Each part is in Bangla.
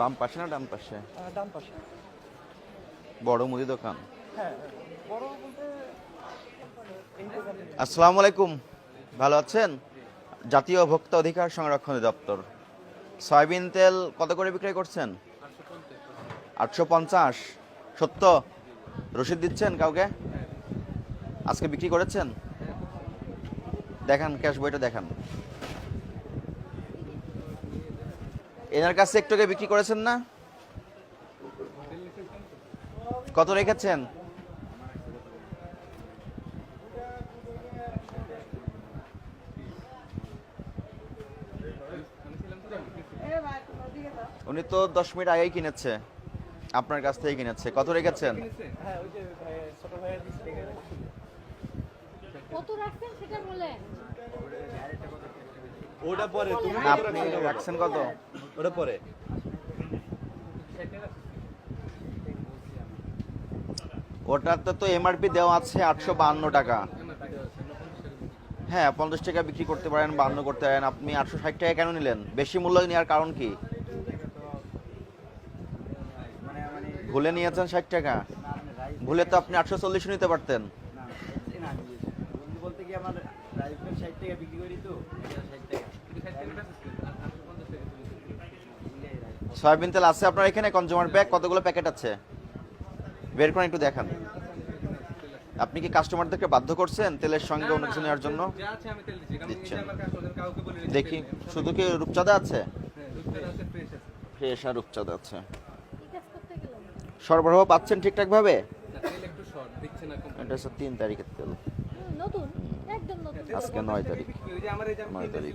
বাম পাশে না ডান পাশে? ডান পাশে। বড় মুদি দোকান। হ্যাঁ বড় বলতে আসসালামু আলাইকুম। ভালো আছেন? জাতীয় ভোক্তা অধিকার সংরক্ষণ দপ্তর। সয়াবিন তেল কত করে বিক্রয় করছেন? আটশো পঞ্চাশ। সত্য? রসিদ দিচ্ছেন কাউকে? আজকে বিক্রি করেছেন? দেখান ক্যাশ বইটা দেখান। এনার কাছে একটু আগে বিক্রি করেছেন না? কত রেখেছেন? উনি তো দশ মিনিট আগেই কিনেছে। আপনার কাছ থেকে কিনেছে। কত রেখেছেন? হ্যাঁ। কত রাখছেন সেটা বলেন। ওটা পরে তুমি আপনি রাখছেন কত? ওটা পরে। ওটাতে তো এমআরপি দেওয়া আছে আটশো বাহান্ন টাকা। হ্যাঁ পঞ্চাশ টাকা বিক্রি করতে পারেন বাহান্ন করতে পারেন। আপনি আটশো ষাট টাকা কেন নিলেন? বেশি মূল্য নেওয়ার কারণ কি? ভুলে নিয়েছেন ষাট টাকা? ভুলে তো আপনি আটশো চল্লিশ নিতে পারতেন। বলতে কি আমার রাইফেল ষাট টাকা বিক্রি করি তো? ষাট টাকা সয়াবিন তেল আছে আপনার এখানে কনজিউমার ব্যাগ কতগুলো প্যাকেট আছে? বের করে একটু দেখান। আপনি কি কাস্টমারদেরকে বাধ্য করছেন তেলের সঙ্গে অন্য কিছু নেওয়ার জন্য? দিচ্ছেন। দেখি শুধু কি রূপচাঁদা আছে? হ্যাঁ, ফ্রেশ আর রূপচাঁদা আছে। সরবরাহ পাচ্ছেন ঠিকঠাকভাবে? না তেল একটু শর্ট দিচ্ছে না কোম্পানি এটা হচ্ছে তিন তারিখের তেল। আজকে নয় তারিখ। নয় তারিখ।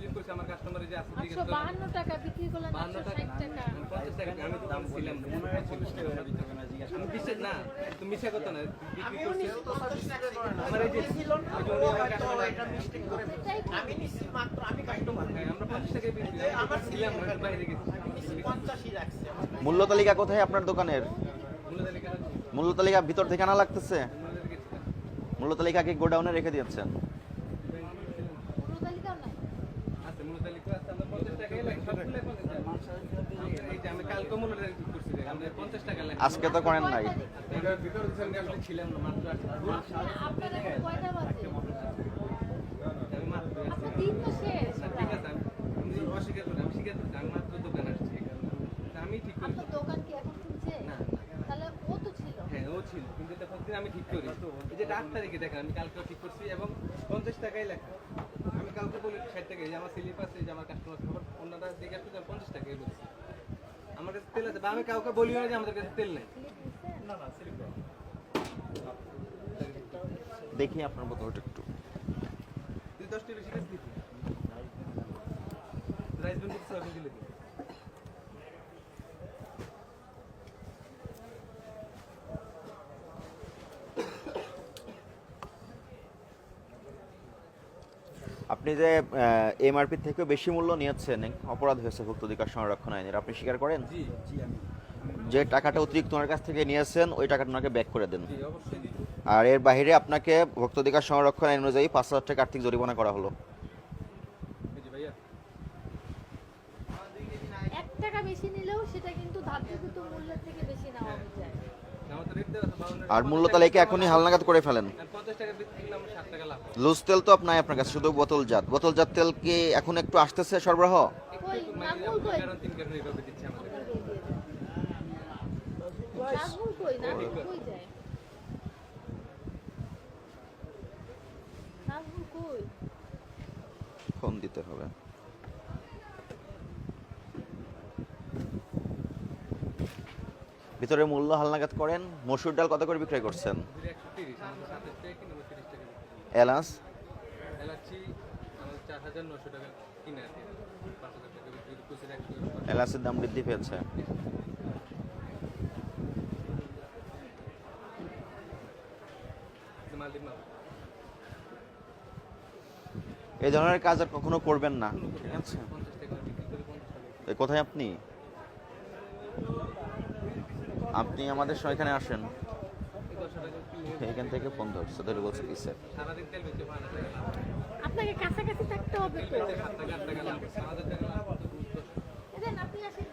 হ্যাঁ, মূল্য তালিকা কোথায় আপনার দোকানের? মূল্য তালিকা ভিতর থেকে আনা লাগতেছে? মূল্য তালিকা মূল্য তালিকা কি গোডাউনে রেখে দিয়েছেন। দিন তো শেষ না, ঠিক আমি ঠিক হ্যাঁ ও ছিল কিন্তু আমি ঠিক করি এই যে দেখেন আমি কালকেও ঠিক করছি এবং পঞ্চাশ টাকাই লেখা আমি কালকে বলি ষাট টাকা এই যে আমার স্লিপ আছে যে আমার কাস্টমার খবর অন্যটা দিকে পঞ্চাশ আমার আমি কাউকে বলি না যে আমাদের কাছে তেল নেই। দেখি আপনার বোতলটা একটু। তুই দশটি বেশি রাইস ব্যান্ড দিলে আপনি যে এমআরপি থেকে বেশি মূল্য নিয়েছেন অপরাধ হয়েছে ভুক্ত অধিকার সংরক্ষণ আইনের। আপনি স্বীকার করেন? জি জি আমি। যে টাকাটা অতিরিক্ত ওনার কাছ থেকে নিয়েছেন ওই টাকাটা ওনাকে ব্যাক করে দেন। অবশ্যই আর এর বাইরে আপনাকে ভোক্ত অধিকার সংরক্ষণ আইন অনুযায়ী পাঁচ হাজার টাকা আর্থিক জরিমানা করা হলো। এই যে ভাইয়া। এক টাকা বেশি নিলেও সেটা কিন্তু ধার্যকৃত মূল্যের থেকে বেশি নেওয়া যায়। আমার তো রেট দেওয়া আছে? বাউন্ন আর মূল্য তালিকা এখনই হালনাগাদ করে ফেলেন। লুজ তেল তো আপনার আপনার কাছে শুধু বোতলজাত বোতলজাত তেল কি এখন একটু আসতেছে সরবরাহ? ফোন দিতে হবে। ভিতরে মূল্য হালনাগাদ করেন। মসুর ডাল কত করে বিক্রয় করছেন? এলাচ? এলাচের দাম বৃদ্ধি পেয়েছে। এই ধরনের কাজ আর কখনো করবেন না। ঠিক আছে। এ কোথায় আপনি? আপনি আমাদের সঙ্গে এখানে আসেন। এখান থেকে ফোন ধরছে ধরে বলছে স্যার আপনাকে কাছাকাছি থাকতে হবে তো সাত টাকা আট টাকা লাভ সাত হাজার টাকা লাভ এদেন আপনি আসেন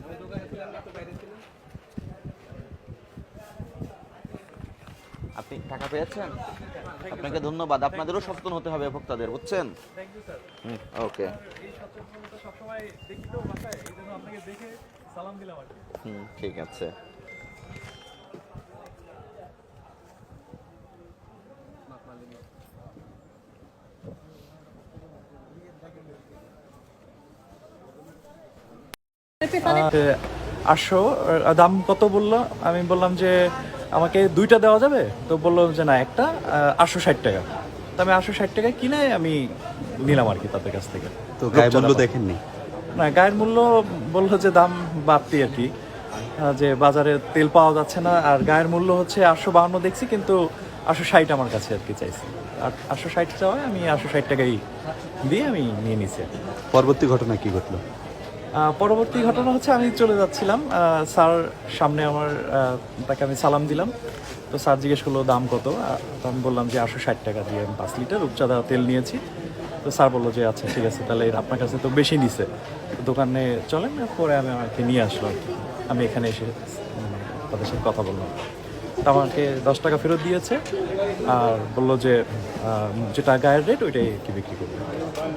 আমি দোকানে ছিলাম না তো বাইরে ছিলাম আপনি টাকা পেয়েছেন? আপনাকে ধন্যবাদ। আপনাদেরও সচেতন হতে হবে ভোক্তাদের, বুঝছেন? ওকে। ঠিক আছে। দাম কত বলল? আমি বললাম যে আমাকে দুইটা দেওয়া যাবে? তো বলল যে না একটা আটশো ষাট টাকা। তো আমি আটশো ষাট টাকা কিনে আমি নিলাম আর কি তাদের কাছ থেকে। তো গায়ের মূল্য দেখেননি? না গায়ের মূল্য বলল যে দাম বাড়তি আর কি। যে বাজারে তেল পাওয়া যাচ্ছে না আর গায়ের মূল্য হচ্ছে আটশো বাহান্ন দেখছি কিন্তু আটশো ষাট আমার কাছে আর কি চাইছি। আর আটশো ষাট চাওয়ায় আমি আটশো ষাট টাকাই দিয়ে আমি নিয়ে নিছি। পরবর্তী ঘটনা কি ঘটলো? পরবর্তী ঘটনা হচ্ছে আমি চলে যাচ্ছিলাম। স্যার সামনে আমার তাকে আমি সালাম দিলাম। তো স্যার জিজ্ঞেস করল, দাম কত? তো আমি বললাম যে, আটশো ষাট টাকা দিয়ে আমি পাঁচ লিটার রূপচাঁদা তেল নিয়েছি। তো স্যার বলল যে আচ্ছা ঠিক আছে, তাহলে আপনার কাছে তো বেশি নিছে। দোকানে চলেন, পরে আমি আমাকে নিয়ে আসলো আর কি আমি এখানে এসে তাদের সাথে কথা বললাম। তো আমাকে দশ টাকা ফেরত দিয়েছে। আর বলল যে যেটা গায়ের রেট, ওইটাই কি বিক্রি করবে।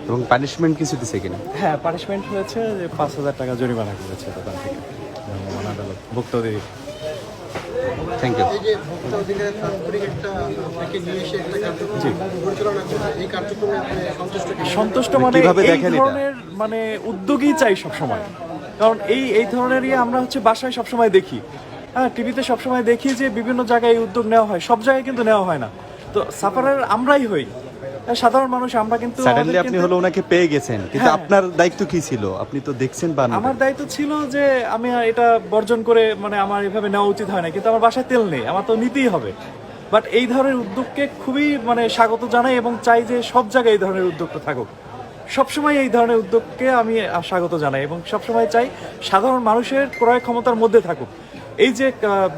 এবং পানিশমেন্ট কিছু দিছে কিনা? হ্যাঁ পানিশমেন্ট হয়েছে যে পাঁচ হাজার টাকা জরিমানা করেছে দোকান থেকে। ভ্রাম্যমাণ আদালত ভুক্তদের থ্যাংক ইউ এই যে ভোক্তা অধিকার তাৎপরিক একটা নিয়ে এসে একটা কার্যক্রম পরিচালনা করা এই কার্যক্রমে সন্তুষ্ট সন্তুষ্ট মানে কীভাবে এই দেখেন ধরনের মানে উদ্যোগই চাই সব সময় কারণ এই এই ধরনের ইয়ে আমরা হচ্ছে বাসায় সব সময় দেখি। হ্যাঁ টিভিতে সব সময় দেখি যে বিভিন্ন জায়গায় এই উদ্যোগ নেওয়া হয় সব জায়গায় কিন্তু নেওয়া হয় না। তো সাফারের আমরাই হই। সাধারণ মানুষ আমরা কিন্তু সাডেনলি আপনি হলো ওনাকে পেয়ে গেছেন কিন্তু হ্যাঁ। আপনার দায়িত্ব কি ছিল? আপনি তো দেখছেন বা আমার দায়িত্ব ছিল যে আমি এটা বর্জন করে মানে আমার এভাবে নেওয়া উচিত হয় না কিন্তু আমার বাসায় তেল নেই আমার তো নিতেই হবে। বাট এই ধরনের উদ্যোগকে খুবই মানে স্বাগত জানাই এবং চাই যে সব জায়গায় এই ধরনের উদ্যোগটা থাকুক। সবসময় এই ধরনের উদ্যোগকে আমি স্বাগত জানাই এবং সবসময় চাই সাধারণ মানুষের ক্রয় ক্ষমতার মধ্যে থাকুক। এই যে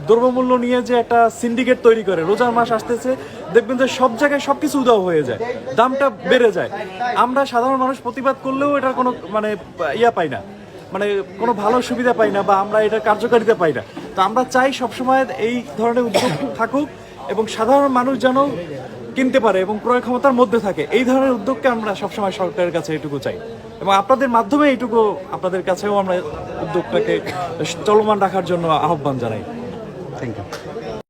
দ্রব্যমূল্য নিয়ে যে একটা সিন্ডিকেট তৈরি করে, রোজার মাস আসতেছে, দেখবেন যে সব জায়গায় সব কিছু উদাও হয়ে যায়, দামটা বেড়ে যায়। আমরা সাধারণ মানুষ প্রতিবাদ করলেও এটার কোনো মানে ইয়া পাই না মানে কোনো ভালো সুবিধা পাই না বা আমরা এটা কার্যকারিতা পাই না। তো আমরা চাই সবসময় এই ধরনের উদ্যোগ থাকুক এবং সাধারণ মানুষ যেন কিনতে পারে এবং ক্রয় ক্ষমতার মধ্যে থাকে। এই ধরনের উদ্যোগকে আমরা সবসময় সরকারের কাছে এটুকু চাই। এবং আপনাদের মাধ্যমে এইটুকু আপনাদের কাছেও আমরা উদ্যোগটাকে চলমান রাখার জন্য আহ্বান জানাই। Thank you